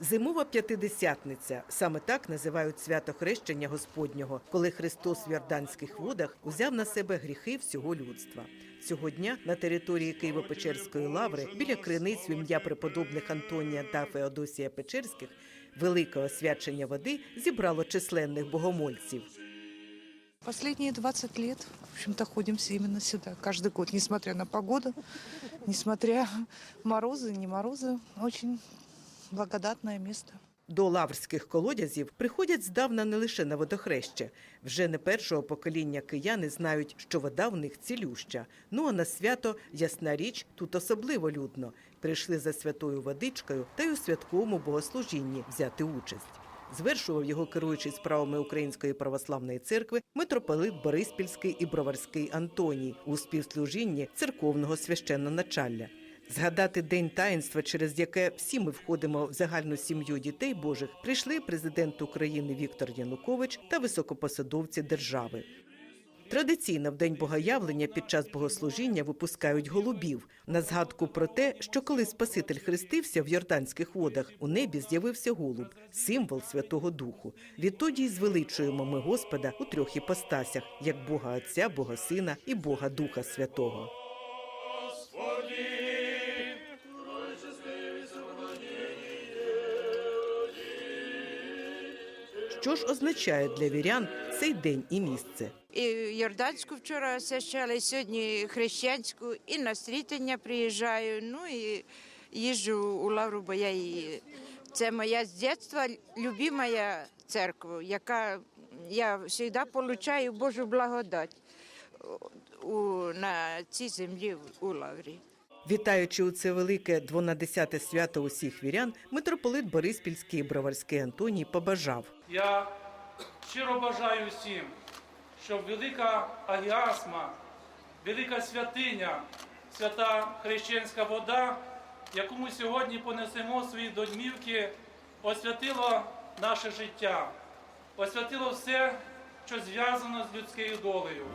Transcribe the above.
Зимова п'ятидесятниця саме так називають свято хрещення Господнього, коли Христос в Йорданських водах узяв на себе гріхи всього людства. Цього дня на території Києво-Печерської лаври біля криниць в ім'я преподобних Антонія та Феодосія Печерських велике освячення води зібрало численних богомольців. Последние 20 лет, в общем-то, ходимся именно сюда. Каждый год, несмотря на погоду, несмотря морозы, не морозы, очень благодатное место. До лаврських колодязів приходять здавна не лише на водохреще. Вже не першого покоління кияни знають, що вода в них цілюща. Ну а на свято, ясна річ, тут особливо людно. Прийшли за святою водичкою та й у святковому богослужінні взяти участь. Звершував його керуючий справами Української православної церкви митрополит Бориспільський і Броварський Антоній у співслужінні церковного священноначалля. Згадати день таїнства, через яке всі ми входимо в загальну сім'ю дітей Божих, прийшли президент України Віктор Янукович та високопосадовці держави. Традиційно в день богоявлення під час богослужіння випускають голубів на згадку про те, що коли Спаситель хрестився в Йорданських водах, у небі з'явився голуб, символ Святого Духу. Відтоді й звеличуємо ми Господа у трьох іпостасях, як Бога Отця, Бога Сина і Бога Духа Святого. Що ж означає для вірян цей день і місце? І Йорданську вчора освящали, сьогодні хрещенську, і на стрітення приїжджаю. Ну і їжджу у Лавру, бо я її. Це моя з дитинства любимая церква, яка я завжди отримую Божу благодать у, на цій землі у Лаврі. Вітаючи у це велике двонадесяте свято усіх вірян, митрополит Бориспільський і Броварський Антоній побажав Я щиро бажаю всім, щоб велика агіасма, велика святиня, свята хрещенська вода, яку ми сьогодні понесемо свої домівки, освятило наше життя, освятило все, що зв'язано з людською долею.